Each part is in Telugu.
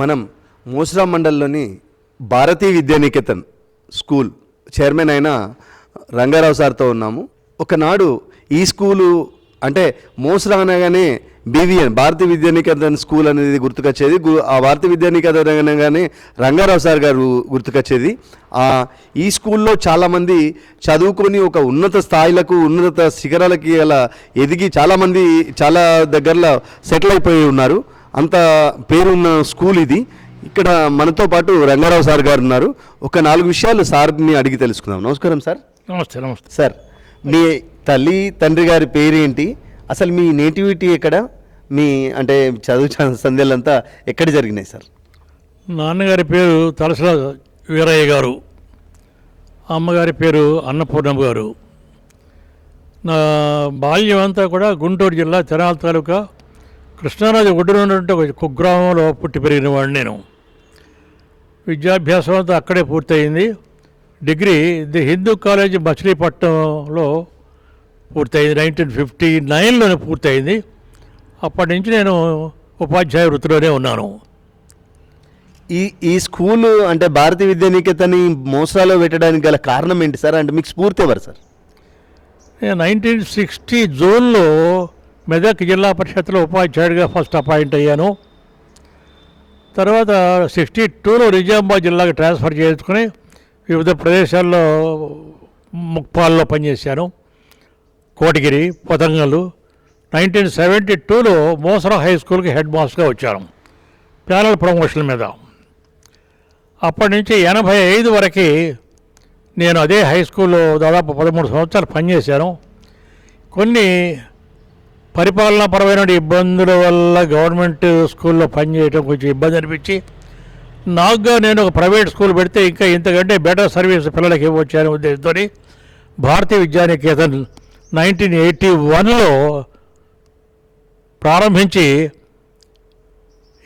మనం మోసరా మండలంలోని భారతీయ విద్యానికేతన్ స్కూల్ చైర్మన్ అయిన రంగారావు సార్తో ఉన్నాము. ఒకనాడు ఈ స్కూలు అంటే మోసరా అనగానే బీవీఎన్ భారతీయ విద్యానికేతన్ స్కూల్ అనేది గుర్తుకొచ్చేది. ఆ భారతీయ విద్యానికేతన్ అనగానే రంగారావు సార్ గారు గుర్తుకొచ్చేది. ఈ స్కూల్లో చాలామంది చదువుకొని ఒక ఉన్నత స్థాయిలకు ఉన్నత శిఖరాలకి అలా ఎదిగి చాలామంది చాలా దగ్గరలో సెటిల్ అయిపోయి ఉన్నారు. అంత పేరున్న స్కూల్ ఇది. ఇక్కడ మనతో పాటు రంగారావు సార్ గారు ఉన్నారు. ఒక నాలుగు విషయాలు సార్ని అడిగి తెలుసుకుందాం. నమస్కారం సార్. నమస్తే నమస్తే. సార్ మీ తల్లి తండ్రి గారి పేరేంటి? అసలు మీ నేటివిటీ ఎక్కడ? మీ అంటే చదువు సంధ్యలంతా ఎక్కడ జరిగినాయి సార్? నాన్నగారి పేరు తలసల వీరయ్య గారు. అమ్మగారి పేరు అన్నపూర్ణమ్మ గారు. నా బాల్యం అంతా కూడా గుంటూరు జిల్లా తెనాల తాలూకా కృష్ణానది ఒడ్డున ఉన్నటువంటి ఒక కుగ్రామంలో పుట్టి పెరిగిన వాడిని నేను. విద్యాభ్యాసం అంతా అక్కడే పూర్తయింది. డిగ్రీ ది హిందూ కాలేజ్ మచిలీపట్నంలో పూర్తయింది. నైన్టీన్ ఫిఫ్టీ నైన్లోనే పూర్తయింది. అప్పటి నుంచి నేను ఉపాధ్యాయ వృత్తిలోనే ఉన్నాను. ఈ ఈ స్కూల్ అంటే భారతీయ విద్యానికేతని మోసాలో పెట్టడానికి గల కారణం ఏంటి సార్? అంటే మీకు స్ఫూర్తి ఎవరు సార్? నేను నైన్టీన్ సిక్స్టీ జూన్లో మెదక్ జిల్లా పరిషత్లో ఉపాధ్యాయుడిగా ఫస్ట్ అపాయింట్ అయ్యాను. తర్వాత సిక్స్టీ టూలో నిజామాబాద్ జిల్లాకి ట్రాన్స్ఫర్ చేసుకుని వివిధ ప్రదేశాల్లో ముక్పాల్లో పనిచేశాను. కోటగిరి పతంగలు. నైన్టీన్ సెవెంటీ టూలో మోసరా హై స్కూల్కి హెడ్ మాస్టర్గా వచ్చాను. ప్యానల్ ప్రమోషన్ మీద. అప్పటి నుంచి ఎనభై ఐదు వరకు నేను అదే హై స్కూల్లో దాదాపు పదమూడు సంవత్సరాలు పనిచేశాను. కొన్ని పరిపాలనాపరమైన ఇబ్బందుల వల్ల గవర్నమెంట్ స్కూల్లో పనిచేయడం కొంచెం ఇబ్బంది అనిపించి నాకుగా నేను ఒక ప్రైవేట్ స్కూల్ పెడితే ఇంకా ఇంతకంటే బెటర్ సర్వీస్ పిల్లలకి ఇవ్వచ్చానే ఉద్దేశంతో భారతీయ విద్యానికేతన్ నైన్టీన్ ఎయిటీ వన్లో ప్రారంభించి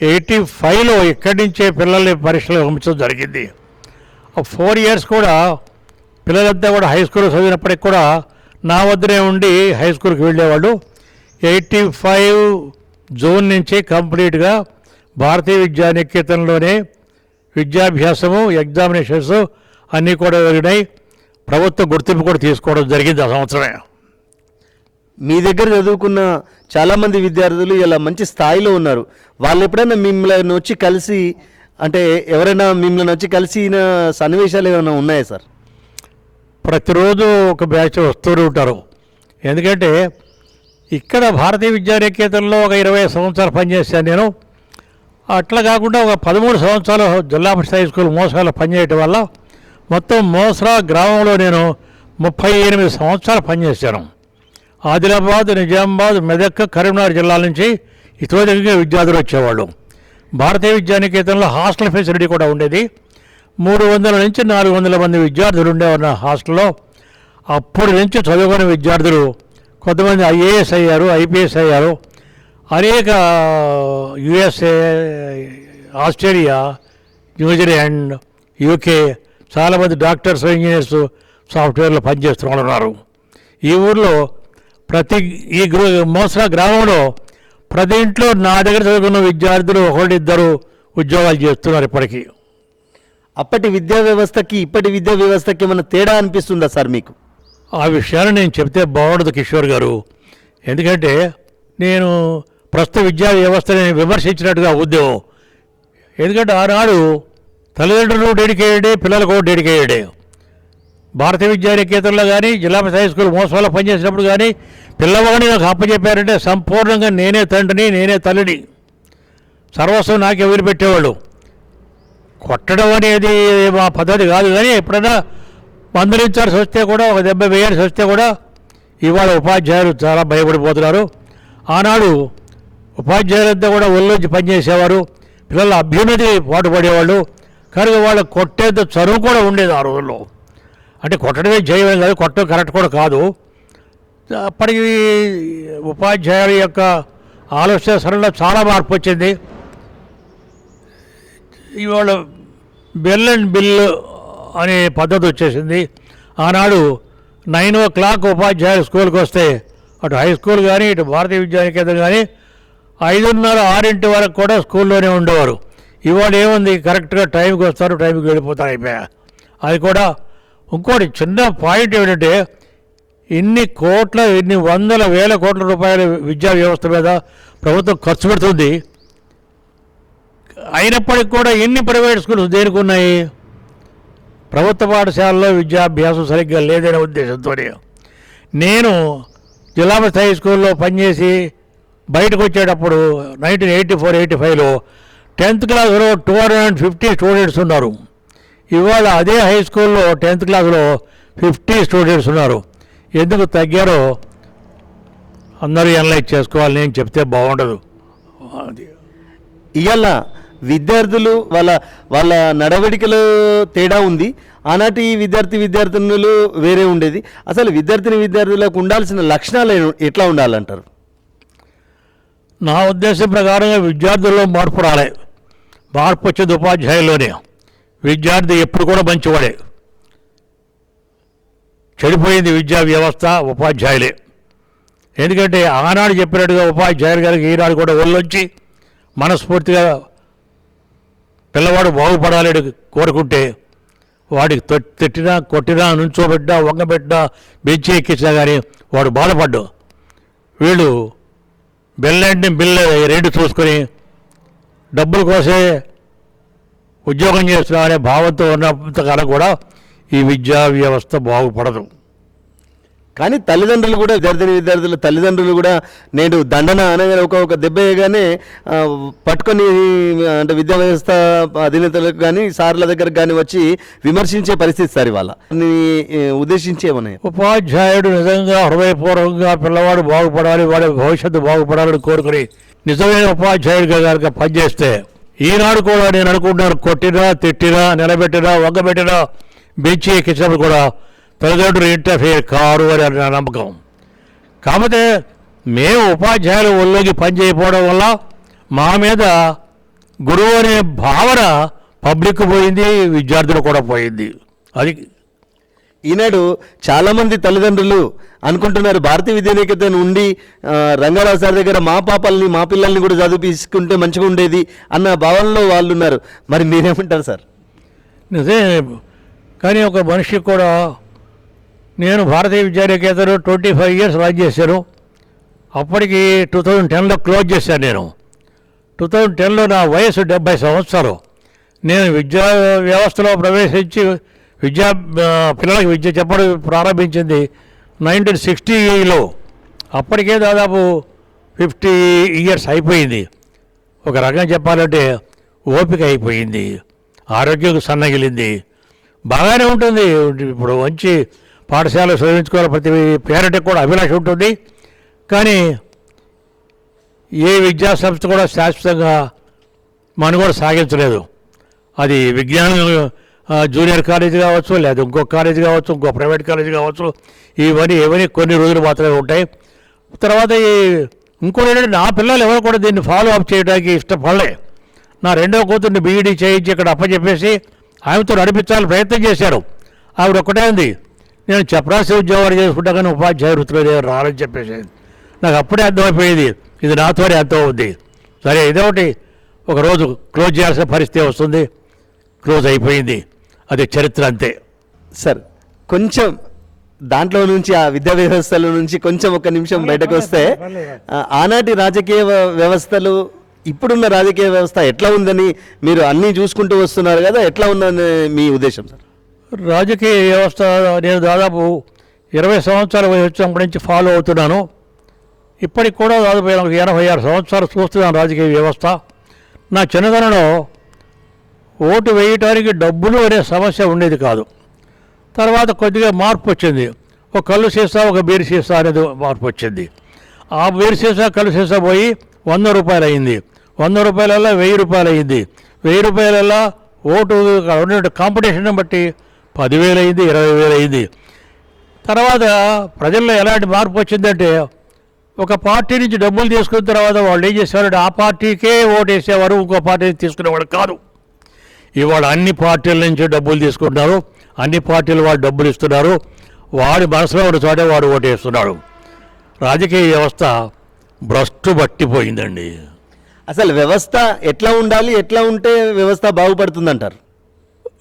ఎయిటీ ఫైవ్లో ఇక్కడి నుంచే పిల్లల్ని పరీక్షలు పంపించడం జరిగింది. ఆ ఫోర్ ఇయర్స్ కూడా పిల్లలంతా కూడా హై స్కూల్ చదివినప్పటికి కూడా నా వద్దనే ఉండి హై స్కూల్కి వెళ్ళేవాళ్ళు. ఎయిటీ ఫైవ్ జూన్ నుంచి కంప్లీట్గా భారతీయ విద్యానికేతన్లోనే విద్యాభ్యాసము ఎగ్జామినేషన్స్ అన్నీ కూడా జరిగినాయి. ప్రభుత్వ గుర్తింపు కూడా తీసుకోవడం జరిగింది ఆ సంవత్సరమే. మీ దగ్గర చదువుకున్న చాలామంది విద్యార్థులు ఇలా మంచి స్థాయిలో ఉన్నారు. వాళ్ళు ఎప్పుడైనా మిమ్మల్ని వచ్చి కలిసి అంటే ఎవరైనా మిమ్మల్ని వచ్చి కలిసిన సన్నివేశాలు ఏమైనా ఉన్నాయా సార్? ప్రతిరోజు ఒక బ్యాచ్ వస్తూనే ఉంటారు. ఎందుకంటే ఇక్కడ భారతీయ విద్యానికేతనంలో ఒక ఇరవై సంవత్సరాలు పనిచేశాను నేను. అట్లా కాకుండా ఒక పదమూడు సంవత్సరాలు జిల్లా పరిషత్ హై స్కూల్ మోసాలో పనిచేయటం వల్ల మొత్తం మోసరా గ్రామంలో నేను ముప్పై ఎనిమిది సంవత్సరాలు పనిచేశాను. ఆదిలాబాద్ నిజామాబాద్ మెదక్ కరీంనగర్ జిల్లాల నుంచి ఇతోదికంగా విద్యార్థులు వచ్చేవాళ్ళు. భారతీయ విద్యానికేతనంలో హాస్టల్ ఫెసిలిటీ కూడా ఉండేది. మూడు వందల నుంచి నాలుగు వందల మంది విద్యార్థులు ఉండేవారు నా హాస్టల్లో. అప్పటి నుంచి చదువుకునే విద్యార్థులు కొంతమంది ఐఏఎస్ అయ్యారు ఐపీఎస్ అయ్యారు. అనేక USA Australia New Zealand UK చాలామంది డాక్టర్స్ ఇంజనీర్స్ సాఫ్ట్వేర్లో పనిచేస్తూ ఉన్నారు ఈ ఊర్లో ప్రతి ఈ గ్రూ మోసరా గ్రామంలో ప్రతి ఇంట్లో నా దగ్గర చదువుకున్న విద్యార్థులు ఒకళ్ళిద్దరు ఉద్యోగాలు చేస్తున్నారు ఇప్పటికీ. అప్పటి విద్యా వ్యవస్థకి ఇప్పటి విద్యా వ్యవస్థకి ఏమైనా తేడా అనిపిస్తుందా సార్ మీకు? ఆ విషయాన్ని నేను చెప్తే బాగుండదు కిషోర్ గారు. ఎందుకంటే నేను ప్రస్తుత విద్యా వ్యవస్థని విమర్శించినట్టుగా ఉద్యమం ఎందుకంటే ఆనాడు తల్లిదండ్రులు డెడికేటెడే పిల్లలకు డెడికేటెడే. భారతీయ విద్యానికేతన్లో కానీ జిల్లా హై స్కూల్ మోసంలో పనిచేసినప్పుడు కానీ పిల్లవాడిని నాకు అప్పచెప్పారంటే సంపూర్ణంగా నేనే తండ్రిని నేనే తల్లిని. సర్వస్వం నాకే వదిలిపెట్టేవాళ్ళు. కొట్టడం అనేది మా పద్ధతి కాదు. కానీ ఎప్పుడైనా మందలించాల్సి వస్తే కూడా ఒక దెబ్బ వేయాల్సి వస్తే కూడా ఇవాళ ఉపాధ్యాయులు చాలా భయపడిపోతున్నారు. ఆనాడు ఉపాధ్యాయులంతా కూడా ఒళ్ళొంచి పనిచేసేవారు పిల్లల అభ్యున్నతి పాటుపడేవాళ్ళు కనుక వాళ్ళు కొట్టేంత చదువు కూడా ఉండేది ఆ రోజుల్లో. అంటే కొట్టడమే చేయడం కాదు కొట్టడం కరెక్ట్ కూడా కాదు. అప్పటికి ఉపాధ్యాయుల యొక్క ఆలోచన సరళలో చాలా మార్పు వచ్చింది. ఇవాళ బెల్ అండ్ బిల్లు అనే పద్ధతి వచ్చేసింది. ఆనాడు నైన్ ఓ క్లాక్ ఉపాధ్యాయులు స్కూల్కి వస్తే అటు హై స్కూల్ కానీ ఇటు భారతీయ విద్యానికేతన్ కానీ ఐదున్నర ఆరింటి వరకు కూడా స్కూల్లోనే ఉండేవారు. ఇవాళ ఏముంది? కరెక్ట్గా టైంకి వస్తారు టైంకి వెళ్ళిపోతారు అయిపోయా. అది కూడా ఇంకోటి చిన్న పాయింట్ ఏమిటంటే ఇన్ని కోట్ల ఇన్ని వందల వేల కోట్ల రూపాయల విద్యా వ్యవస్థ మీద ప్రభుత్వం ఖర్చు పెడుతుంది. అయినప్పటికీ కూడా ఎన్ని ప్రైవేట్ స్కూల్స్ దేనికి ఉన్నాయి ప్రభుత్వ పాఠశాలలో విద్యాభ్యాసం సరిగ్గా లేదనే ఉద్దేశంతోనే. నేను జిల్లా స్థాయి హై స్కూల్లో పనిచేసి బయటకు వచ్చేటప్పుడు నైన్టీన్ ఎయిటీ ఫోర్ ఎయిటీ ఫైవ్లో టెన్త్ క్లాస్లో two hundred and fifty students ఉన్నారు. ఇవాళ అదే హై స్కూల్లో టెన్త్ క్లాస్లో ఫిఫ్టీ స్టూడెంట్స్ ఉన్నారు. ఎందుకు తగ్గారో అందరూ ఎనలైజ్ చేసుకోవాలి నేను చెప్తే బాగుండదు. అది. ఇవాళ విద్యార్థులు వాళ్ళ వాళ్ళ నడవడికలో తేడా ఉంది. ఆనాటి విద్యార్థి విద్యార్థినులు వేరే ఉండేది. అసలు విద్యార్థిని విద్యార్థులకు ఉండాల్సిన లక్షణాలు ఎట్లా ఉండాలంటారు? నా ఉద్దేశం ప్రకారంగా విద్యార్థుల్లో మార్పు రాలే. మార్పు వచ్చేది ఉపాధ్యాయుల్లోనే. విద్యార్థి ఎప్పుడు కూడా మంచివాడే. చెడిపోయింది విద్యా వ్యవస్థ ఉపాధ్యాయులే. ఎందుకంటే ఆనాడు చెప్పినట్టుగా ఉపాధ్యాయులు గారికి ఈనాడు కూడా ఒళ్ళొంచి మనస్ఫూర్తిగా పిల్లవాడు బాగుపడాలని కోరుకుంటే వాడికి తిట్టినా కొట్టినా నుంచోబెట్టినా వంగబెట్టినా బెంచి ఎక్కించినా కానీ వాడు బాధపడ్డు. వీళ్ళు బిల్లండి బిల్ రేటు చూసుకొని డబ్బుల కోసే ఉద్యోగం చేస్తున్నామనే భావంతో ఉన్నంతకాలం కూడా ఈ విద్యా వ్యవస్థ బాగుపడదు. కానీ తల్లిదండ్రులు కూడా విద్యార్థిని విద్యార్థుల తల్లిదండ్రులు కూడా నేడు దండన అనగానే ఒక ఒక దెబ్బ పట్టుకొని అంటే విద్యా వ్యవస్థ అధినేతలకు కానీ సార్ల దగ్గరకు కానీ వచ్చి విమర్శించే పరిస్థితి సార్ ఇవాళ. ఉద్దేశించి ఏమన్నా ఉపాధ్యాయుడు నిజంగా హృదయపూర్వకంగా పిల్లవాడు బాగుపడాలి వాడి భవిష్యత్తు బాగుపడాలని కోరుకుని నిజమైన ఉపాధ్యాయుడిగా కనుక పనిచేస్తే ఈనాడు కూడా నేను అనుకుంటున్నాను కొట్టినా తిట్టినా నిలబెట్టినా వంగబెట్టినా బెంచి ఎక్కించినప్పుడు కూడా తల్లిదండ్రులు ఇంటర్ఫియర్ కారు అని నా నమ్మకం. కాకపోతే మేము ఉపాధ్యాయులు ఒళ్ళోకి పనిచేయకపోవడం వల్ల మా మీద గురువు అనే భావన పబ్లిక్ పోయింది విద్యార్థులు కూడా పోయింది. అది ఈనాడు చాలామంది తల్లిదండ్రులు అనుకుంటున్నారు భారతీయ విద్యానికేతన్ ఉండి రంగారావు సార్ దగ్గర మా పాపల్ని మా పిల్లల్ని కూడా చదివించుకుంటే మంచిగా ఉండేది అన్న భావనలో వాళ్ళు ఉన్నారు. మరి మీరేమంటారు సార్? నిజమే. కానీ ఒక మనిషి కూడా నేను Bharatiya Vidyaniketan twenty five years run చేశాను. అప్పటికి టూ థౌజండ్ టెన్లో క్లోజ్ చేశాను నేను. టూ థౌజండ్ టెన్లో నా వయసు డెబ్బై సంవత్సరాలు. నేను విద్యా వ్యవస్థలో ప్రవేశించి విద్యా పిల్లలకు పిల్లలకి విద్య చెప్పడం ప్రారంభించింది నైన్టీన్ సిక్స్టీలో అప్పటికే దాదాపు ఫిఫ్టీ ఇయర్స్ అయిపోయింది. ఒక రకంగా చెప్పాలంటే ఓపిక అయిపోయింది. ఆరోగ్యం సన్నగిలింది. బాగానే ఉంటుంది. ఇప్పుడు మంచి పాఠశాల చదివించుకోవాలి ప్రతి పేరెంట్కి కూడా అభిలాష ఉంటుంది. కానీ ఏ విద్యా సంస్థ కూడా శాశ్వతంగా మనుగడ సాగించలేదు. అది విజ్ఞానం జూనియర్ కాలేజీ కావచ్చు లేదా ఇంకో కాలేజీ కావచ్చు ఇంకో ప్రైవేట్ కాలేజీ కావచ్చు ఇవన్నీ ఇవన్నీ కొన్ని రోజులు మాత్రమే ఉంటాయి. తర్వాత ఈ ఇంకోటి ఏంటంటే నా పిల్లలు ఎవరు కూడా దీన్ని ఫాలో అప్ చేయడానికి ఇష్టపడలే. నా రెండో కూతుర్ని బీఈడీ చేయించి ఇక్కడ అప్పచెప్పేసి ఆమెతో నడిపించాలని ప్రయత్నం చేశారు ఆవిడ ఒకటే ఉంది నేను చపరాసి ఉద్యోగాలు చేసుకుంటా కానీ ఉపాధ్యాయ వృత్తిలో రాలని చెప్పేసి. నాకు అప్పుడే అర్థమైపోయేది ఇది నాతోనే అర్థం అవుద్ది సరే ఇదొకటి ఒకరోజు క్లోజ్ చేయాల్సిన పరిస్థితి వస్తుంది. క్లోజ్ అయిపోయింది. అది చరిత్ర అంతే. సార్ కొంచెం దాంట్లో నుంచి ఆ విద్యా వ్యవస్థల నుంచి కొంచెం ఒక నిమిషం బయటకు వస్తే ఆనాటి రాజకీయ వ్య- వ్యవస్థలు ఇప్పుడున్న రాజకీయ వ్యవస్థ ఎట్లా ఉందని మీరు అన్నీ చూసుకుంటూ వస్తున్నారు కదా ఎట్లా ఉందని మీ ఉద్దేశం సార్? రాజకీయ వ్యవస్థ నేను దాదాపు ఇరవై సంవత్సరాల వచ్చినప్పటి నుంచి ఫాలో అవుతున్నాను. ఇప్పటికి కూడా దాదాపు ఎనభై ఆరు సంవత్సరాలు చూస్తున్నాను రాజకీయ వ్యవస్థ. నా చిన్నతనంలో ఓటు వేయటానికి డబ్బులు అనే సమస్య ఉండేది కాదు. తర్వాత కొద్దిగా మార్పు వచ్చింది. ఒక కళ్ళు సీసా ఒక బీరు సీసా అనేది మార్పు వచ్చింది. ఆ బీరు సీసా కళ్ళు సీసా పోయి వంద రూపాయలు అయింది. వంద రూపాయలల్లా వెయ్యి రూపాయలు అయింది. వెయ్యి రూపాయలల్లా ఓటు ఉన్న కాంపిటీషన్ బట్టి పదివేలు అయింది ఇరవై వేలు అయింది తర్వాత ప్రజల్లో ఎలాంటి మార్పు వచ్చిందంటే ఒక పార్టీ నుంచి డబ్బులు తీసుకున్న తర్వాత వాళ్ళు ఏం చేసేవారంటే ఆ పార్టీకే ఓటు వేసేవారు ఇంకో పార్టీ తీసుకునేవాడు కాదు. ఇవాళ అన్ని పార్టీల నుంచి డబ్బులు తీసుకుంటున్నారు అన్ని పార్టీలు వాళ్ళు డబ్బులు ఇస్తున్నారు వాడి మనసులో ఉన్న చోటే వాడు ఓటేస్తున్నాడు. రాజకీయ వ్యవస్థ భ్రష్టు పట్టిపోయిందండి. అసలు వ్యవస్థ ఎట్లా ఉండాలి ఎట్లా ఉంటే వ్యవస్థ బాగుపడుతుందంటారు?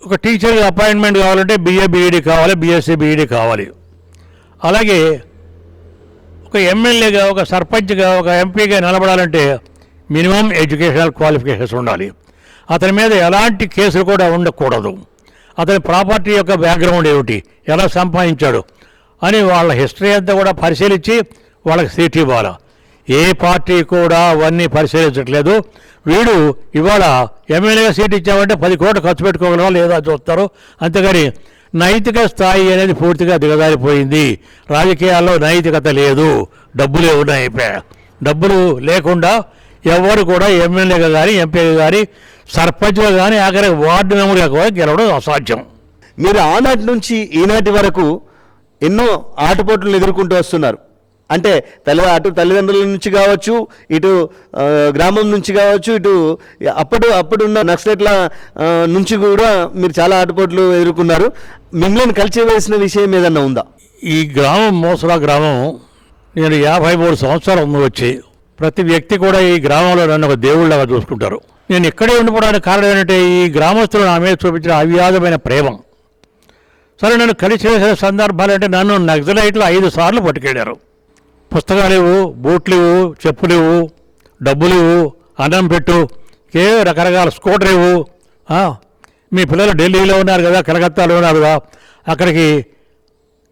ఒక టీచర్ అపాయింట్మెంట్ కావాలంటే బిఏ బీఈడి కావాలి బీఎస్సీ బీఈడి కావాలి. అలాగే ఒక ఎమ్మెల్యేగా ఒక సర్పంచ్గా ఒక ఎంపీగా నిలబడాలంటే మినిమం ఎడ్యుకేషనల్ క్వాలిఫికేషన్స్ ఉండాలి. అతని మీద ఎలాంటి కేసులు కూడా ఉండకూడదు. అతని ప్రాపర్టీ యొక్క బ్యాక్గ్రౌండ్ ఏమిటి? ఎలా సంపాదించాడు? అని వాళ్ళ హిస్టరీ అంతా కూడా పరిశీలించి వాళ్ళకి సీట్ ఇవ్వాలి. ఏ పార్టీ కూడా అవన్నీ పరిశీలించట్లేదు. వీడు ఇవాళ ఎమ్మెల్యేగా సీట్ ఇచ్చామంటే పది కోట్లు ఖర్చు పెట్టుకోగలవా లేదా చూస్తారు. అంతేగాని నైతిక స్థాయి అనేది పూర్తిగా దిగజారిపోయింది. రాజకీయాల్లో నైతికత లేదు. డబ్బులే ఉన్నాయి అయిపోయా. డబ్బులు లేకుండా ఎవరు కూడా ఎమ్మెల్యేగా కానీ ఎంపీగా కానీ సర్పంచ్గా కానీ ఆఖరి వార్డు మెంబర్గా కూడా గెలవడం అసాధ్యం. మీరు ఆనాటి నుంచి ఈనాటి వరకు ఎన్నో ఆటపోట్లను ఎదుర్కొంటూ వస్తున్నారు. అంటే తల్లి అటు తల్లిదండ్రుల నుంచి కావచ్చు ఇటు గ్రామం నుంచి కావచ్చు ఇటు అప్పుడు అప్పుడున్న నక్సలెట్ల నుంచి కూడా మీరు చాలా ఆటపోట్లు ఎదుర్కొన్నారు. మిమ్మల్ని కలిసివేసిన విషయం ఏదన్నా ఉందా? ఈ గ్రామం మోసరా గ్రామం నేను యాభై మూడు సంవత్సరాలు ముందు వచ్చి ప్రతి వ్యక్తి కూడా ఈ గ్రామంలో నన్ను ఒక దేవుళ్ళగా చూసుకుంటారు. నేను ఇక్కడే ఉండిపోవడానికి కారణం ఏంటంటే ఈ గ్రామస్తులు నా మీద చూపించిన అవ్యాధమైన ప్రేమ. సరే నన్ను కలిసి వేసిన సందర్భాలు అంటే నన్ను నక్సలైట్లు ఐదు సార్లు పట్టుకెళ్ళారు. పుస్తకాలు ఇవ్వు బూట్లు ఇవ్వు చెప్పులు ఇవ్వు డబ్బులు ఇవ్వు అన్నం పెట్టు ఏ రకరకాల స్కూటర్ ఇవ్వు మీ పిల్లలు ఢిల్లీలో ఉన్నారు కదా కలకత్తాలో ఉన్నారు కదా అక్కడికి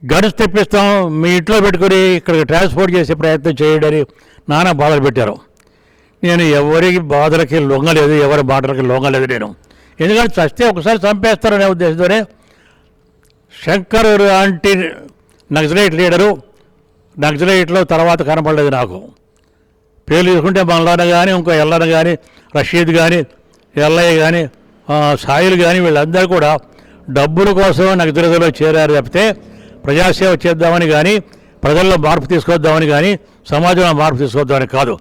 గన్స్ తెప్పిస్తాం మీ ఇంట్లో పెట్టుకుని ఇక్కడికి ట్రాన్స్పోర్ట్ చేసే ప్రయత్నం చేయడని నానా బాధలు పెట్టారు. నేను ఎవరికి బాధలకి లొంగలేదు ఎవరి మాటలకి లొంగలేదు నేను. ఎందుకంటే చస్తే ఒకసారి చంపేస్తారనే ఉద్దేశంతోనే శంకర్ లాంటి నక్సలైట్ లీడరు నక్సలైట్లో తర్వాత కనపడలేదు నాకు. పేర్లు తీసుకుంటే మనలాన కానీ ఇంకో ఎల్లన కానీ రషీద్ కానీ ఎల్లయ్య కానీ సాయిలు కానీ వీళ్ళందరూ కూడా డబ్బుల కోసం నక్సలైట్లో చేరారు తప్పితే ప్రజాసేవ చేద్దామని కానీ ప్రజల్లో మార్పు తీసుకొద్దామని కానీ సమాజంలో మార్పు తీసుకొద్దామని కాదు.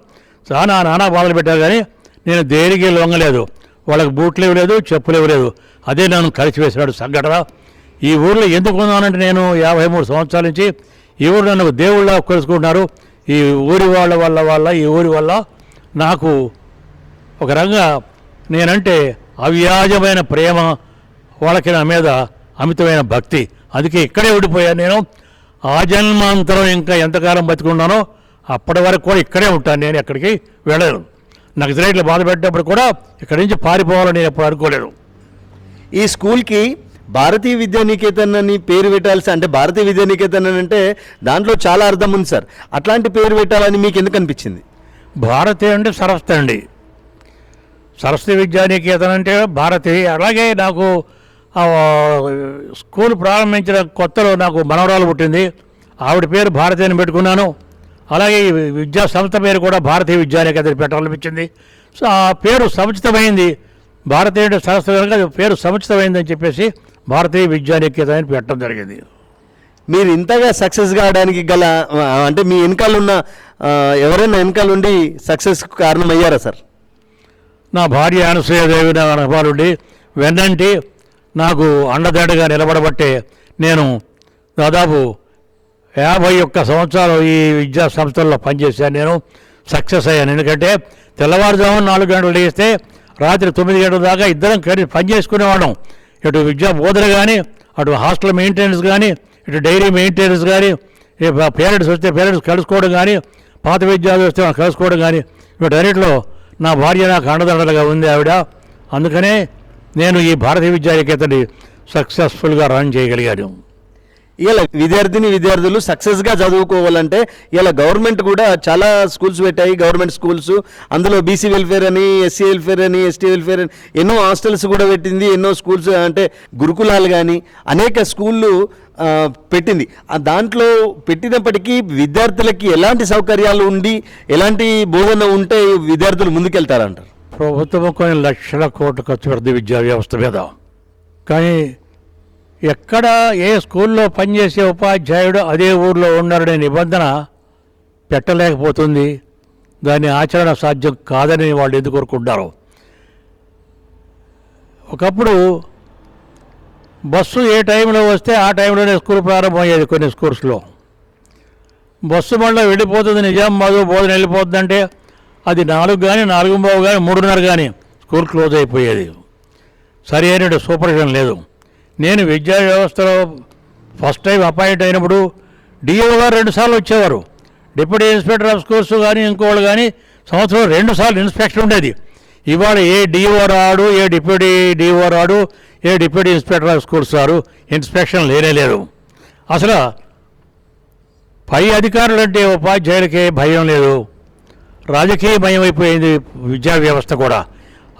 చాలా నానా బాధలు పెట్టారు కానీ నేను దేనికి లొంగలేదు. వాళ్ళకి బూట్లు ఇవ్వలేదు చెప్పులు ఇవ్వలేదు. అదే నన్ను కలిసివేసినాడు సంఘటన. ఈ ఊర్లో ఎందుకు ఉన్నానంటే నేను యాభై మూడు సంవత్సరాల నుంచి ఎవరు నన్ను దేవుళ్ళ కొలుసుకుంటున్నారు ఈ ఊరి వాళ్ళ వల్ల వల్ల ఈ ఊరి వల్ల నాకు ఒక రంగా నేనంటే అవ్యాజమైన ప్రేమ వాళ్ళకి నా మీద అమితమైన భక్తి. అందుకే ఇక్కడే ఉండిపోయాను నేను. ఆ జన్మాంతరం ఇంకా ఎంతకాలం బతికున్నానో అప్పటి వరకు కూడా ఇక్కడే ఉంటాను నేను ఎక్కడికి వెళ్ళను. నక్సలైట్లు బాధ పెట్టినప్పుడు కూడా ఇక్కడి నుంచి పారిపోవాలని నేను ఎప్పుడు అనుకోలేను ఈ స్కూల్కి భారతీయ విద్యానికేతన్ అని పేరు పెట్టాల్సి అంటే భారతీయ విద్యానికేతన్ అని అంటే దాంట్లో చాలా అర్థం ఉంది సార్. అట్లాంటి పేరు పెట్టాలని మీకు ఎందుకు అనిపించింది? భారతీయ అంటే సరస్వతి అండి. సరస్వతి విద్యానికేతన్ అంటే భారతి అలాగే నాకు స్కూల్ ప్రారంభించిన కొత్తలో నాకు మనవరాలు పుట్టింది. ఆవిడ పేరు భారతి అని పెట్టుకున్నాను. అలాగే విద్యా సంస్థ పేరు కూడా భారతీయ విద్యానికేతన్ పెట్టాలనిపించింది. సో ఆ పేరు సముచితమైంది. భారతీయ అంటే సరస్వతి కనుక పేరు సముచితమైందని చెప్పేసి భారతీయ విద్యానికేతన్ అని పెట్టడం జరిగింది. మీరు ఇంతగా సక్సెస్ కావడానికి గల అంటే మీ వెనకాల ఉన్న ఎవరైనా వెనకాల ఉండి సక్సెస్ కారణం అయ్యారా సార్? నా భార్య అనసూయదేవి నా అనుభవాలుండి వెన్నంటి నాకు అండదండగా నిలబడబట్టే నేను దాదాపు యాభై ఒక్క సంవత్సరాలు ఈ విద్యా సంస్థల్లో పనిచేశాను. నేను సక్సెస్ అయ్యాను. ఎందుకంటే తెల్లవారుజామున నాలుగు గంటలు లేస్తే రాత్రి తొమ్మిది గంటల దాకా ఇద్దరం కలిసి పని చేసుకునేవాళ్ళం. ఇటు విద్యా బోధన కానీ అటు హాస్టల్ మెయింటెనెన్స్ కానీ ఇటు డైరీ మెయింటెనెన్స్ కానీ పేరెంట్స్ వస్తే పేరెంట్స్ కలుసుకోవడం కానీ పాత విద్యార్థులు వస్తే కలుసుకోవడం కానీ వీటన్నిటిలో నా భార్య నాకు అండదండలుగా ఉంది ఆవిడ. అందుకనే నేను ఈ భారతీయ విద్యానికేతని సక్సెస్ఫుల్గా రన్ చేయగలిగాను. ఇలా విద్యార్థిని విద్యార్థులు సక్సెస్గా చదువుకోవాలంటే ఇలా గవర్నమెంట్ కూడా చాలా స్కూల్స్ పెట్టాయి. గవర్నమెంట్ స్కూల్స్ అందులో బీసీ వెల్ఫేర్ అని ఎస్సీ వెల్ఫేర్ అని ఎస్టీ వెల్ఫేర్ అని ఎన్నో హాస్టల్స్ కూడా పెట్టింది. ఎన్నో స్కూల్స్ అంటే గురుకులాలు కానీ అనేక స్కూళ్ళు పెట్టింది. దాంట్లో పెట్టినప్పటికీ విద్యార్థులకి ఎలాంటి సౌకర్యాలు ఉండి ఎలాంటి బోధన ఉంటే విద్యార్థులు ముందుకెళ్తారంటారు? ప్రభుత్వం కొన్ని లక్షల కోట్లు ఖర్చు పెడుతుంది విద్యా వ్యవస్థ మీద. కానీ ఎక్కడ ఏ స్కూల్లో పనిచేసే ఉపాధ్యాయుడు అదే ఊర్లో ఉన్నారనే నిబంధన పెట్టలేకపోతుంది. దాని ఆచరణ సాధ్యం కాదని వాళ్ళు ఎందుకు కోరుకుంటారు ఒకప్పుడు బస్సు ఏ టైంలో వస్తే ఆ టైంలోనే స్కూల్ ప్రారంభమయ్యేది కొన్ని స్కూల్స్లో. బస్సు మళ్ళీ వెళ్ళిపోతుంది నిజామాబాదు బోధన వెళ్ళిపోతుందంటే అది నాలుగు కానీ నాలుగు బావు కానీ మూడున్నర కానీ స్కూల్ క్లోజ్ అయిపోయేది. సరి అయిన సూపర్విజన్ లేదు. నేను విద్యా వ్యవస్థలో ఫస్ట్ టైం అపాయింట్ అయినప్పుడు డిఓ గారు రెండుసార్లు వచ్చేవారు. డిప్యూటీ ఇన్స్పెక్టర్ ఆఫ్ స్కూల్స్ కానీ ఇంకోళ్ళు కానీ సంవత్సరం రెండు సార్లు ఇన్స్పెక్షన్ ఉండేది. ఇవాళ ఏ డిఓ రాడు ఏ డిప్యూటీ డిఓ రాడు ఏ డిప్యూటీ ఇన్స్పెక్టర్ ఆఫ్ స్కూల్స్ రారు ఇన్స్పెక్షన్ లేనే లేదు అసలు పై అధికారులు అంటే ఉపాధ్యాయులకే భయం లేదు. రాజకీయమయం అయిపోయింది విద్యా వ్యవస్థ కూడా.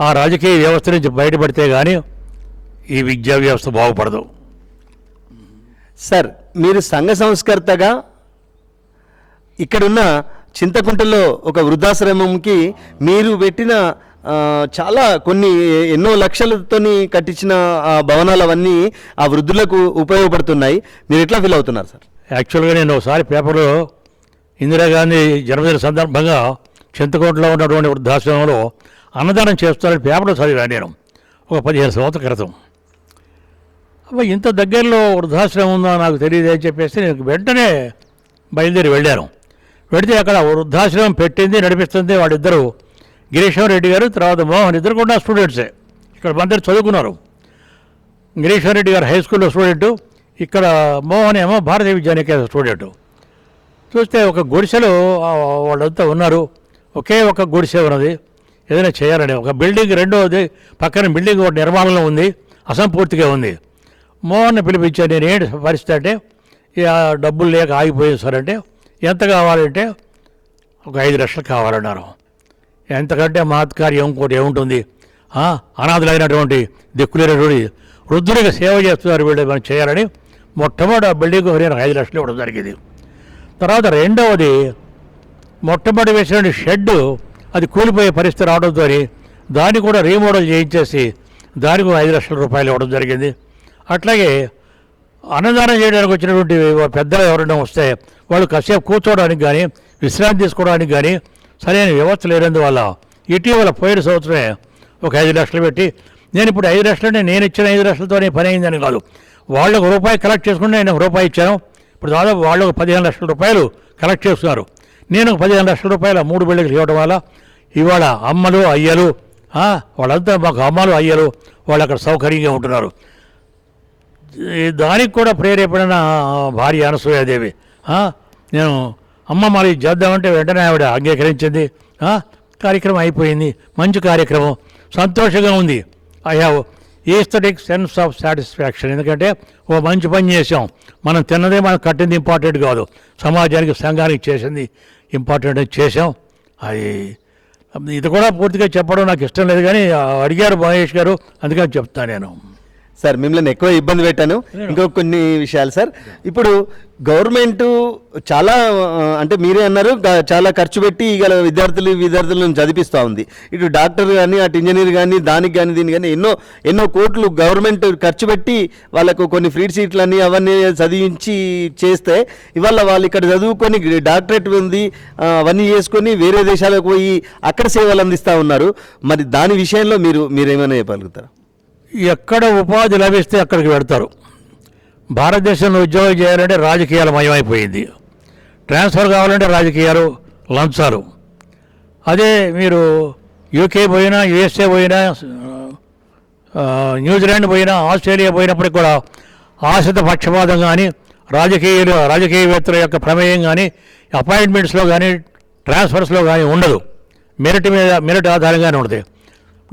ఆ రాజకీయ వ్యవస్థ నుంచి బయటపడితే కానీ ఈ విద్యా వ్యవస్థ బాగుపడదు. సార్ మీరు సంఘ సంస్కర్తగా ఇక్కడున్న చింతకుంటలో ఒక వృద్ధాశ్రమంకి మీరు పెట్టిన చాలా కొన్ని ఎన్నో లక్షలతోని కట్టించిన ఆ భవనాలు అవన్నీ ఆ వృద్ధులకు ఉపయోగపడుతున్నాయి. మీరు ఎట్లా ఫీల్ అవుతున్నారు సార్? యాక్చువల్గా నేను ఒకసారి పేపర్లో ఇందిరాగాంధీ జన్మదిన సందర్భంగా చింతకోటలో ఉన్నటువంటి వృద్ధాశ్రమంలో అన్నదానం చేస్తారని పేపర్లో చదివాను నేను. ఒక పదిహేను సంవత్సరాల క్రితం. అబ్బా ఇంత దగ్గరలో వృద్ధాశ్రమం ఉందో నాకు తెలియదు అని చెప్పేసి నేను వెంటనే బయలుదేరి వెళ్ళాను. వెళితే అక్కడ వృద్ధాశ్రమం పెట్టింది నడిపిస్తుంది వాళ్ళిద్దరూ. గిరీశ్వర రెడ్డి గారు తర్వాత మోహన్ ఇద్దరు కూడా స్టూడెంట్సే. ఇక్కడ అందరు చదువుకున్నారు. గిరీశ్వర రెడ్డి గారు హై స్కూల్లో స్టూడెంటు ఇక్కడ మోహన్ ఏమో భారతీయ విద్యానికేతన్ స్టూడెంటు. చూస్తే ఒక గుడిసెలో వాళ్ళంతా ఉన్నారు. ఒకే ఒక గుడిసె ఉన్నది. ఏదైనా చేయాలని ఒక బిల్డింగ్ రెండోది పక్కన బిల్డింగ్ ఒకటి నిర్మాణంలో ఉంది అసంపూర్తిగా ఉంది. మోహన్ని పిలిపించాను నేను ఏంటి పరిస్థితి అంటే ఇక డబ్బులు లేక ఆగిపోయింది సార్ అంటే ఎంత కావాలంటే ఒక ఐదు లక్షలు కావాలన్నారు. ఎంతకంటే మహత్కార్యం ఇంకోటి ఏముంటుంది? అనాథులైనటువంటి దిక్కులేనటువంటి వృద్ధులకు సేవ చేస్తున్నారు వీళ్ళు మనం చేయాలని మొట్టమొదటి ఆ బిల్డింగ్ నేను ఐదు లక్షలు ఇవ్వడం జరిగింది. తర్వాత రెండవది మొట్టమొదటి వేసిన షెడ్ అది కూలిపోయే పరిస్థితి రావడంతో దాన్ని కూడా రీమోడల్ చేయించేసి దానికి ఐదు లక్షల రూపాయలు ఇవ్వడం జరిగింది. అట్లాగే అన్నదానం చేయడానికి వచ్చినటువంటి పెద్దలు ఎవరైనా వస్తే వాళ్ళు కాసేపు కూర్చోవడానికి కానీ విశ్రాంతి తీసుకోవడానికి కానీ సరైన వ్యవస్థ లేనందువల్ల ఇటీవల పోయిన సంవత్సరమే ఒక ఐదు లక్షలు పెట్టి నేను ఇప్పుడు ఐదు లక్షలు నేను ఇచ్చిన ఐదు లక్షలతోనే పని అయిందని కాదు. వాళ్ళకు రూపాయి కలెక్ట్ చేసుకుంటే నేను రూపాయి ఇచ్చాను. ఇప్పుడు దాదాపు వాళ్ళు ఒక పదిహేను లక్షల రూపాయలు కలెక్ట్ చేస్తున్నారు. నేను ఒక పదిహేను లక్షల రూపాయల మూడు బిల్డింగ్లు ఇవ్వడం వల్ల ఇవాళ అమ్మలు అయ్యలు వాళ్ళంతా మాకు అమ్మలు అయ్యలు వాళ్ళు అక్కడ సౌకర్యంగా ఉంటున్నారు. దానికి కూడా ప్రేరేపడిన భార్య అనసూయాదేవి. నేను అమ్మ మరి చేద్దామంటే వెంటనే ఆవిడ అంగీకరించింది. కార్యక్రమం అయిపోయింది. మంచి కార్యక్రమం. సంతోషంగా ఉంది. I have aesthetic sense of satisfaction ఎందుకంటే ఓ మంచి పని చేసాం మనం తిన్నదే మనం కట్టింది ఇంపార్టెంట్ కాదు. సమాజానికి సంఘానికి చేసింది ఇంపార్టెంట్ చేసాం అది ఇది కూడా పూర్తిగా చెప్పడం నాకు ఇష్టం లేదు కానీ అడిగారు మహేష్ గారు. అందుకని చెప్తాను నేను. సార్ మిమ్మల్ని ఎక్కువ ఇబ్బంది పెట్టాను. ఇంకో కొన్ని విషయాలు సార్. ఇప్పుడు గవర్నమెంట్ చాలా అంటే మీరే అన్నారు చాలా ఖర్చు పెట్టి గల విద్యార్థులు విద్యార్థులను చదివిస్తూ ఉంది. ఇటు డాక్టర్ కానీ అటు ఇంజనీర్ కానీ దానికి కానీ దీనికి కానీ ఎన్నో ఎన్నో కోట్లు గవర్నమెంట్ ఖర్చు పెట్టి వాళ్ళకు కొన్ని ఫ్రీ సీట్లని అవన్నీ చదివించి చేస్తే ఇవాళ వాళ్ళు ఇక్కడ చదువుకొని డాక్టరేట్ ఉంది అవన్నీ చేసుకొని వేరే దేశాలకు పోయి అక్కడ సేవలు అందిస్తూ ఉన్నారు. మరి దాని విషయంలో మీరు మీరేమైనా చెప్పగలుగుతారా? ఎక్కడ ఉపాధి లభిస్తే అక్కడికి వెడతారు. భారతదేశంలో ఉద్యోగం చేయాలంటే రాజకీయాలు మయమైపోయింది. ట్రాన్స్ఫర్ కావాలంటే రాజకీయాలు లంచాలు. అదే మీరు యూకే పోయినా యుఎస్ఏ పోయినా న్యూజిలాండ్ పోయినా ఆస్ట్రేలియా పోయినప్పటికి కూడా ఆశ్రిత పక్షపాతం కానీ రాజకీయాలు రాజకీయవేత్తల యొక్క ప్రమేయం కానీ అపాయింట్మెంట్స్లో కానీ ట్రాన్స్ఫర్స్లో కానీ ఉండదు. మెరిట్ మీద మెరిట్ ఆధారంగానే ఉంటుంది.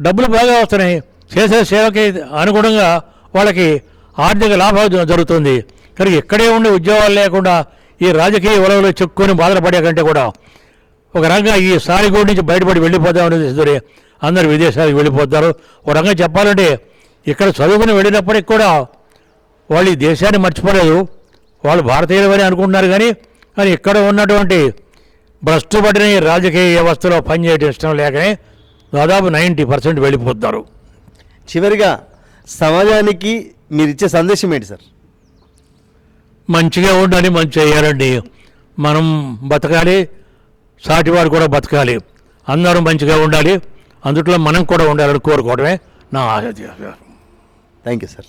డబ్బులు బాగా వస్తున్నాయి. చేసే సేవకి అనుగుణంగా వాళ్ళకి ఆర్థిక లాభం జరుగుతుంది. కానీ ఇక్కడే ఉండే ఉద్యోగాలు లేకుండా ఈ రాజకీయ ఉలవలు చిక్కుని బాధపడే కంటే కూడా ఒక రకంగా ఈ సారిగూడి నుంచి బయటపడి వెళ్ళిపోదామని తెలిసిందే అందరు విదేశాలకు వెళ్ళిపోతారు. ఒక రకంగా చెప్పాలంటే ఇక్కడ చదువుకుని వెళ్ళినప్పటికి కూడా వాళ్ళు ఈ దేశాన్ని మర్చిపోలేదు. వాళ్ళు భారతీయులమని అనుకుంటున్నారు కానీ కానీ ఇక్కడ ఉన్నటువంటి భ్రష్టుపడిన ఈ రాజకీయ వ్యవస్థలో పనిచేయడం ఇష్టం లేకనే దాదాపు నైంటీ పర్సెంట్ వెళ్ళిపోతారు. చివరిగా సమాజానికి మీరు ఇచ్చే సందేశం ఏంటి సార్? మంచిగా ఉండాలి మంచి చేయాలండి. మనం బతకాలి సాటివారు కూడా బతకాలి. అందరూ మంచిగా ఉండాలి. అందుట్లో మనం కూడా ఉండాలని కోరుకోవడమే నా థ్యాంక్ యూ సార్.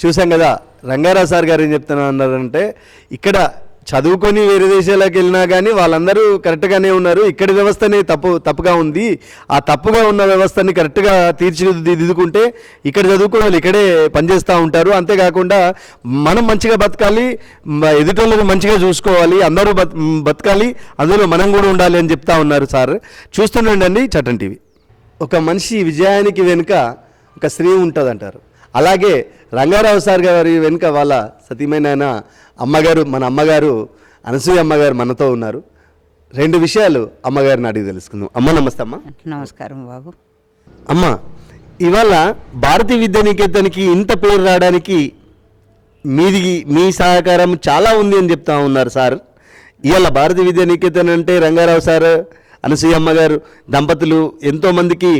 చూసాం కదా రంగారావు సార్ గారు ఏం చెప్తున్నా అన్నారంటే ఇక్కడ చదువుకొని వేరే దేశాలకు వెళ్ళినా కానీ వాళ్ళందరూ కరెక్ట్గానే ఉన్నారు. ఇక్కడి వ్యవస్థనే తప్పు తప్పుగా ఉంది. ఆ తప్పుగా ఉన్న వ్యవస్థని కరెక్ట్గా తీర్చిదిద్దుకుంటే ఇక్కడ చదువుకునే వాళ్ళు ఇక్కడే పనిచేస్తూ ఉంటారు. అంతేకాకుండా మనం మంచిగా బతకాలి మ- ఎదుటోళ్ళని మంచిగా చూసుకోవాలి అందరూ బత్ బతకాలి అందులో మనం కూడా ఉండాలి అని చెప్తా ఉన్నారు సార్. చూస్తుండండి చట్టం టీవీ. ఒక మనిషి విజయానికి వెనుక ఒక స్త్రీ ఉంటుంది అంటారు అలాగే రంగారావు సార్ గారి వెనుక వాళ్ళ సతీమైన అమ్మగారు మన అమ్మగారు అనసూయ అమ్మగారు మనతో ఉన్నారు. రెండు విషయాలు అమ్మగారిని అడిగి తెలుసుకుందాం. అమ్మ నమస్తే అమ్మ. నమస్కారం బాబు. అమ్మ ఇవాళ భారతీయ విద్యానికేతనికి ఇంత పేరు రావడానికి మీది మీ సహకారం చాలా ఉంది అని చెప్తా ఉన్నారు సార్. ఇవాళ భారతీయ విద్యానికేతన్ అంటే రంగారావు సార్ అనసూయమ్మ గారు దంపతులు ఎంతోమందికి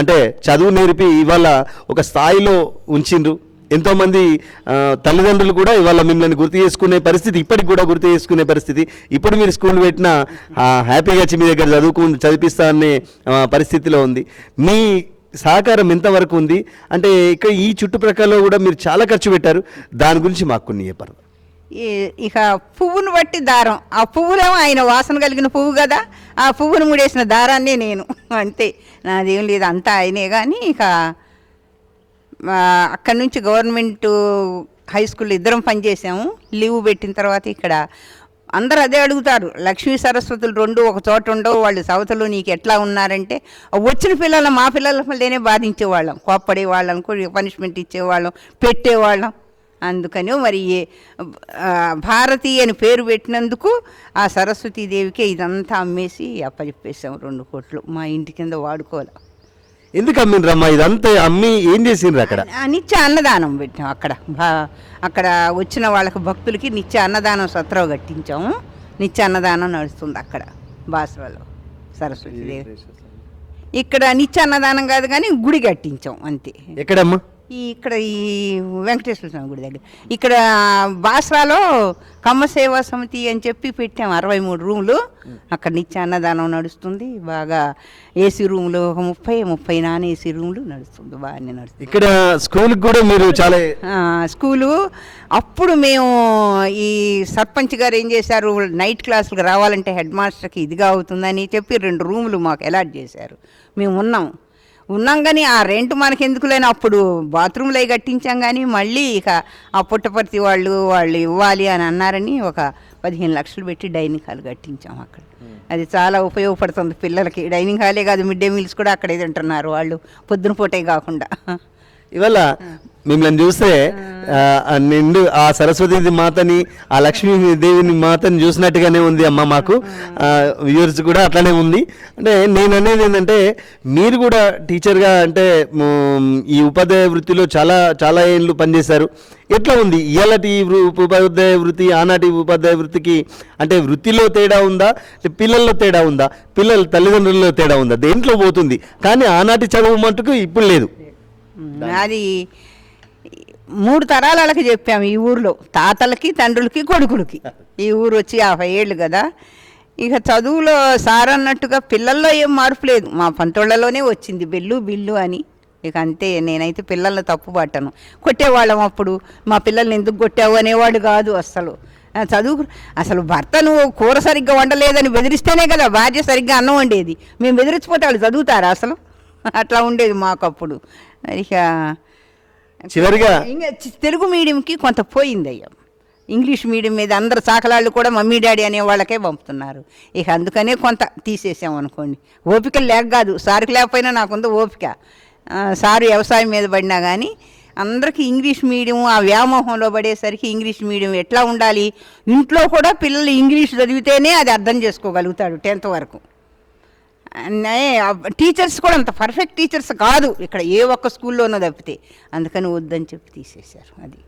అంటే చదువు నేర్పి ఇవాళ ఒక స్థాయిలో ఉంచిండ్రు. ఎంతోమంది తల్లిదండ్రులు కూడా ఇవాళ మిమ్మల్ని గుర్తు చేసుకునే పరిస్థితి ఇప్పటికి కూడా గుర్తు చేసుకునే పరిస్థితి. ఇప్పుడు మీరు స్కూల్ పెట్టినా హ్యాపీగా వచ్చి మీ దగ్గర చదువుకు చదివిస్తా అనే పరిస్థితిలో ఉంది. మీ సహకారం ఎంతవరకు ఉంది? అంటే ఇక్కడ ఈ చుట్టుప్రక్కల కూడా మీరు చాలా ఖర్చు పెట్టారు. దాని గురించి మాకు కొన్ని చెప్పారు ఇక పువ్వును బట్టి దారం. ఆ పువ్వులేమో ఆయన వాసన కలిగిన పువ్వు కదా. ఆ పువ్వును ముడేసిన దారాన్ని నేను. అంతే. నాదేం లేదు. అంతా ఆయనే. కానీ ఇక అక్కడి నుంచి గవర్నమెంట్ హై స్కూల్ ఇద్దరం పనిచేసాము లీవ్ పెట్టిన తర్వాత ఇక్కడ అందరు అదే అడుగుతారు. లక్ష్మీ సరస్వతులు రెండు ఒక చోట ఉండవు. వాళ్ళు సవతలు నీకు ఎట్లా ఉన్నారంటే వచ్చిన పిల్లలు మా పిల్లల వల్లనే బాధించేవాళ్ళం. కోప్పడే కూడా పనిష్మెంట్ ఇచ్చేవాళ్ళం పెట్టేవాళ్ళం. అందుకని మరి భారతి అని పేరు పెట్టినందుకు ఆ సరస్వతీదేవికే ఇదంతా అమ్మేసి అప్పచెప్పేసాం రెండు కోట్లు మా ఇంటి కింద వాడుకోవాలి. ఎందుకు అమ్మిండ్రమ్మా? ఇదంతా అమ్మి ఏం చేసిండ్రు అక్కడ? ఆ నిత్య అన్నదానం పెట్టాం అక్కడ. అక్కడ వచ్చిన వాళ్ళకి భక్తులకి నిత్య అన్నదానం సత్రం కట్టించాము. నిత్య అన్నదానం నడుస్తుంది అక్కడ బాసరాలో సరస్వతీదేవి ఇక్కడ నిత్య అన్నదానం కాదు కానీ గుడి కట్టించాం అంతే. ఎక్కడమ్మా? ఈ ఇక్కడ ఈ వెంకటేశ్వర స్వామి గుడి దగ్గర. ఇక్కడ బాసరాలో కమ్మ సేవా సమితి అని చెప్పి పెట్టాం అరవై మూడు రూములు. అక్కడ నిత్య అన్నదానం నడుస్తుంది. బాగా ఏసీ రూములు ఒక ముప్పై ముప్పై నాన్ ఏసీ రూములు నడుస్తుంది. బాగానే నడుస్తుంది. ఇక్కడ స్కూల్కి కూడా మీరు చాలా స్కూలు. అప్పుడు మేము ఈ సర్పంచ్ గారు ఏం చేశారు? నైట్ క్లాసులకు రావాలంటే హెడ్ మాస్టర్కి ఇదిగా అవుతుందని చెప్పి రెండు రూములు మాకు అలాట్ చేశారు. మేము ఉన్నాం. ఉన్నాం కానీ ఆ రెంట్ మనకి ఎందుకు లేని అప్పుడు బాత్రూమ్లు అవి కట్టించాం కానీ మళ్ళీ ఇక ఆ పుట్టపర్తి వాళ్ళు వాళ్ళు ఇవ్వాలి అని అన్నారని ఒక పదిహేను లక్షలు పెట్టి డైనింగ్ హాల్ కట్టించాం అక్కడ. అది చాలా ఉపయోగపడుతుంది పిల్లలకి. డైనింగ్ హాలే కాదు మిడ్ డే మీల్స్ కూడా అక్కడే తింటున్నారు వాళ్ళు. పొద్దున పూటే కాకుండా. ఇవాళ మిమ్మల్ని చూస్తే నిండు ఆ సరస్వతి మాతని ఆ లక్ష్మీ దేవిని మాతని చూసినట్టుగానే ఉంది అమ్మ మాకు. వ్యూవర్స్ కూడా అట్లానే ఉంది. అంటే నేను అనేది ఏంటంటే మీరు కూడా టీచర్గా అంటే ఈ ఉపాధ్యాయ వృత్తిలో చాలా చాలా ఏళ్ళు పనిచేశారు. ఎట్లా ఉంది? ఇవాళటి ఉపాధ్యాయ వృత్తి ఆనాటి ఉపాధ్యాయ వృత్తికి అంటే వృత్తిలో తేడా ఉందా? పిల్లల్లో తేడా ఉందా? పిల్లల తల్లిదండ్రుల్లో తేడా ఉందా? దేంట్లో పోతుంది? కానీ ఆనాటి చదువు మటుకు ఇప్పుడు లేదు. అది మూడు తరాలకి చెప్పాము ఈ ఊర్లో. తాతలకి తండ్రులకి కొడుకులకి. ఈ ఊరు వచ్చి యాభై ఏళ్ళు కదా. ఇక చదువులో సార్ అన్నట్టుగా పిల్లల్లో ఏం మార్పు లేదు. మా పంతోళ్ళలోనే వచ్చింది బిల్లు బిల్లు అని. ఇక అంతే నేనైతే పిల్లల్ని తప్పు పట్టను. కొట్టేవాళ్ళం అప్పుడు. మా పిల్లల్ని ఎందుకు కొట్టావు అనేవాడు కాదు అస్సలు. ఆ, చదువు అసలు భర్త నువ్వు కూర సరిగ్గా వండలేదని బెదిరిస్తేనే కదా భార్య సరిగ్గా అన్నం వండేది. మేము బెదిరించిపోతే వాళ్ళు చదువుతారా అసలు? అట్లా ఉండేది మాకు అప్పుడు ఇక చివరిగా ఇంకా తెలుగు మీడియంకి కొంత పోయింది అయ్యా. ఇంగ్లీష్ మీడియం మీద అందరు సాకలాళ్ళు కూడా మమ్మీ డాడీ అనే వాళ్ళకే పంపుతున్నారు. ఇక అందుకనే కొంత తీసేసాం అనుకోండి. ఓపిక లేక కాదు సారుకు లేకపోయినా నాకుంది ఓపిక. సారు వ్యవసాయం మీద పడినా కానీ అందరికీ ఇంగ్లీష్ మీడియం ఆ వ్యామోహంలో పడేసరికి ఇంగ్లీష్ మీడియం ఎట్లా ఉండాలి? ఇంట్లో కూడా పిల్లలు ఇంగ్లీష్ చదివితేనే అది అర్థం చేసుకోగలుగుతాడు టెన్త్ వరకు. టీచర్స్ కూడా అంత పర్ఫెక్ట్ టీచర్స్ కాదు. ఇక్కడ ఏ ఒక్క స్కూల్లోనో తప్పితే. అందుకని వద్దని చెప్పి తీసేశారు. అది.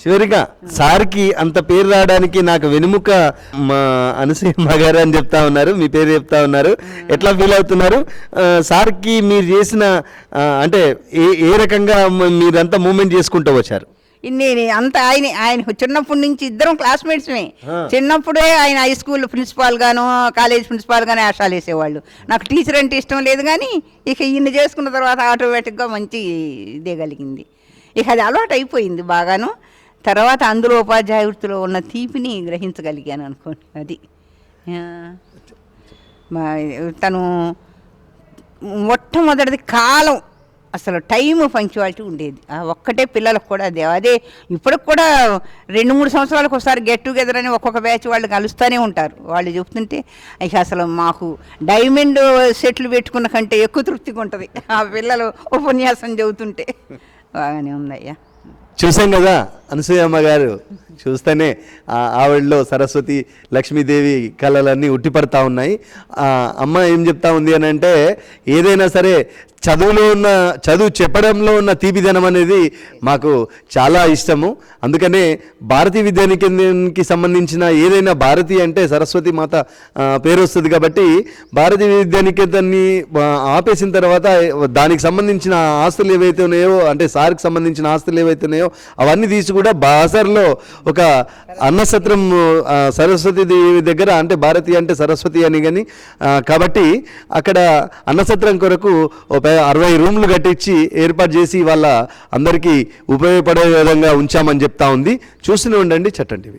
చివరిగా సార్కి అంత పేరు రావడానికి నాకు వెనుముక మా అనసూయమ్మ గారు అని చెప్తా ఉన్నారు. మీ పేరు చెప్తా ఉన్నారు. ఎట్లా ఫీల్ అవుతున్నారు? సార్కి మీరు చేసిన అంటే ఏ ఏ రకంగా మీరంతా మూమెంట్ చేసుకుంటూ వచ్చారు? నేను అంత ఆయన ఆయన చిన్నప్పటి నుంచి ఇద్దరం క్లాస్మేట్స్మే చిన్నప్పుడే ఆయన హై స్కూల్ ప్రిన్సిపాల్ గాను కాలేజ్ ప్రిన్సిపాల్ గానే ఆశాలు వేసేవాళ్ళు. నాకు టీచర్ అంటే ఇష్టం లేదు కానీ ఇక ఈయన చేసుకున్న తర్వాత ఆటోమేటిక్గా మంచి ఇదే కలిగింది ఇక అది అలవాటు అయిపోయింది బాగాను. తర్వాత అందులో ఉపాధ్యాయ వృత్తిలో ఉన్న తీపిని గ్రహించగలిగాను అనుకోండి అది. తను మొట్టమొదటిది కాలం అసలు టైం పంక్చువాలిటీ ఉండేది. ఒక్కటే పిల్లలకు కూడా అదే అదే ఇప్పటికి కూడా రెండు మూడు సంవత్సరాలకు ఒకసారి గెట్ టుగెదర్ అని ఒక్కొక్క బ్యాచ్ వాళ్ళు కలుస్తూనే ఉంటారు. వాళ్ళు చెప్తుంటే ఇక అసలు మాకు డైమండ్ సెట్లు పెట్టుకున్న కంటే ఎక్కువ తృప్తిగా ఉంటుంది. ఆ పిల్లలు ఉపన్యాసం చెబుతుంటే. బాగానే ఉందయ్యా. చూసాం కదా అనసూయమ్మ గారు. చూస్తేనే ఆ ఆవిడలో సరస్వతి లక్ష్మీదేవి కళలన్నీ ఉట్టిపడతా ఉన్నాయి. అమ్మ ఏం చెప్తా ఉంది అని అంటే ఏదైనా సరే చదువులో ఉన్న చదువు చెప్పడంలో ఉన్న తీపిదనం అనేది మాకు చాలా ఇష్టము. అందుకనే భారతీయ విద్యానికి సంబంధించిన ఏదైనా భారతి అంటే సరస్వతి మాత పేరు వస్తుంది కాబట్టి భారతీయ విద్యానికేతన్ని ఆపేసిన తర్వాత దానికి సంబంధించిన ఆస్తులు ఏవైతే ఉన్నాయో అంటే సార్కి సంబంధించిన ఆస్తులు ఏవైతే ఉన్నాయో అవన్నీ తీసి కూడా బాసర్లో ఒక అన్నసత్రం సరస్వతి దేవి దగ్గర అంటే భారతి అంటే సరస్వతి అని కానీ కాబట్టి అక్కడ అన్నసత్రం కొరకు ఒక అరవై రూమ్లు కట్టించి ఏర్పాటు చేసి వాళ్ళ అందరికీ ఉపయోగపడే విధంగా ఉంచామని చెప్తా ఉంది. చూస్తూనే ఉండండి చట్టం టీవీ.